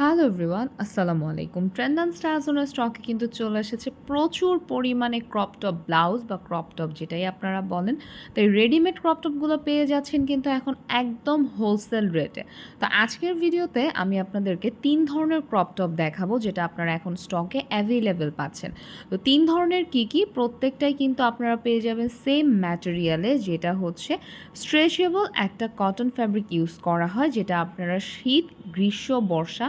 Hello everyone আসসালামু আলাইকুম trend and স্টারজনের স্টকে কিন্তু চলে এসেছে প্রচুর পরিমাণে ক্রপ টপ ব্লাউজ বা ক্রপ টপ যেটাই আপনারা বলেন। তো এই রেডিমেড ক্রপ টপগুলো পেয়ে যাচ্ছেন কিন্তু এখন একদম হোলসেল রেটে তো আজকের ভিডিওতে আমি আপনাদেরকে তিন ধরনের ক্রপ টপ দেখাবো যেটা আপনারা এখন স্টকে অ্যাভেলেবেল পাচ্ছেন। তো তিন ধরনের কি কি? প্রত্যেকটাই কিন্তু আপনারা পেয়ে যাবেন সেম ম্যাটেরিয়ালে যেটা হচ্ছে স্ট্রেচেবল একটা কটন ফ্যাব্রিক ইউজ করা হয়, যেটা আপনারা শীত, গ্রীষ্ম, বর্ষা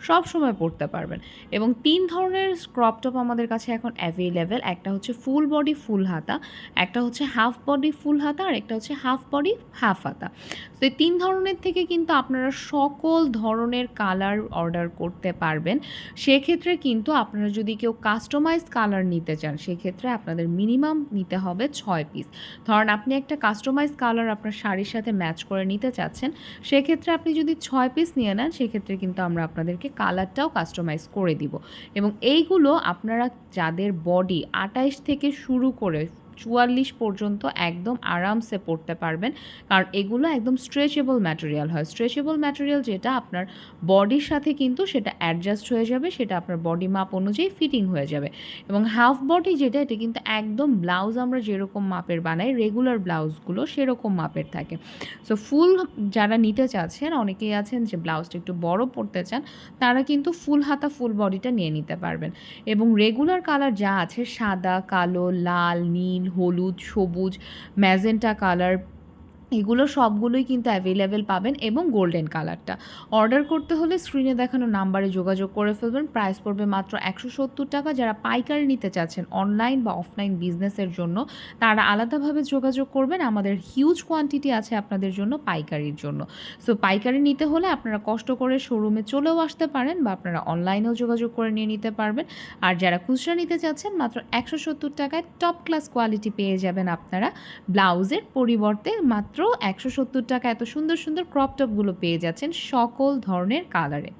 সব সময় পরতে পারবেন। এবং তিন ধরনের ক্রপ টপ আমাদের কাছে এখন অ্যাভেলেবেল একটা হচ্ছে ফুল বডি ফুল হাতা। একটা হচ্ছে হাফ বডি ফুল হাতা। আর একটা হচ্ছে হাফ বডি হাফ হাতা। তো এই তিন ধরনের থেকে কিন্তু আপনারা সকল ধরনের কালার অর্ডার করতে পারবেন। সেক্ষেত্রে কিন্তু আপনারা যদি কেউ কাস্টমাইজ কালার নিতে চান, সেক্ষেত্রে আপনাদের মিনিমাম নিতে হবে ছয় পিস ধরেন আপনি একটা কাস্টমাইজ কালার আপনার শাড়ির সাথে ম্যাচ করে নিতে চাচ্ছেন, সেক্ষেত্রে আপনি যদি ছয় পিস নিয়ে নেন, সেক্ষেত্রে কিন্তু আমরা আপনাদেরকে কালারটাও কাস্টমাইজ করে দিব। এবং এইগুলো আপনারা যাদের বডি আটাইশ থেকে শুরু করে চুয়াল্লিশ পর্যন্ত একদম আরামসে পড়তে পারবেন। কারণ এগুলো একদম স্ট্রেচেবল ম্যাটেরিয়াল হয়। স্ট্রেচেবল ম্যাটেরিয়াল যেটা আপনার বডির সাথে কিন্তু সেটা অ্যাডজাস্ট হয়ে যাবে, সেটা আপনার বডি মাপ অনুযায়ী ফিটিং হয়ে যাবে। এবং হাফ বডি যেটা, এটা কিন্তু একদম ব্লাউজ আমরা যেরকম মাপের বানাই রেগুলার ব্লাউজগুলো সেরকম মাপের থাকে। সো ফুল যারা নিতে চাচ্ছেন, অনেকেই আছেন যে ব্লাউজটা একটু বড় পড়তে চান, তারা কিন্তু ফুল হাতা ফুল বডিটা নিয়ে নিতে পারবেন। এবং রেগুলার কালার যা আছে, সাদা, কালো, লাল, নীল হলুদ সবুজ ম্যাজেন্টা কালার এগুলো সবগুলোই কিন্তু অ্যাভেলেবেল পাবেন এবং গোল্ডেন কালারটা অর্ডার করতে হলে স্ক্রিনে দেখানো নাম্বারে যোগাযোগ করে ফেলবেন। প্রাইস পড়বে মাত্র একশো সত্তর টাকা। যারা পাইকারি নিতে চাচ্ছেন অনলাইন বা অফলাইন বিজনেসের জন্য, তারা আলাদাভাবে যোগাযোগ করবেন। আমাদের হিউজ কোয়ান্টিটি আছে আপনাদের জন্য পাইকারির জন্য। সো পাইকারি নিতে হলে আপনারা কষ্ট করে শোরুমে চলেও আসতে পারেন বা আপনারা অনলাইনেও যোগাযোগ করে নিয়ে নিতে পারবেন। আর যারা খুচরা নিতে চাচ্ছেন, মাত্র একশো সত্তর টাকায় টপ ক্লাস কোয়ালিটি পেয়ে যাবেন আপনারা ব্লাউজের পরিবর্তে মাত্র একশো সত্তর টাকা এত সুন্দর সুন্দর ক্রপ টপগুলো পেয়ে যাচ্ছেন সকল ধরনের কালারে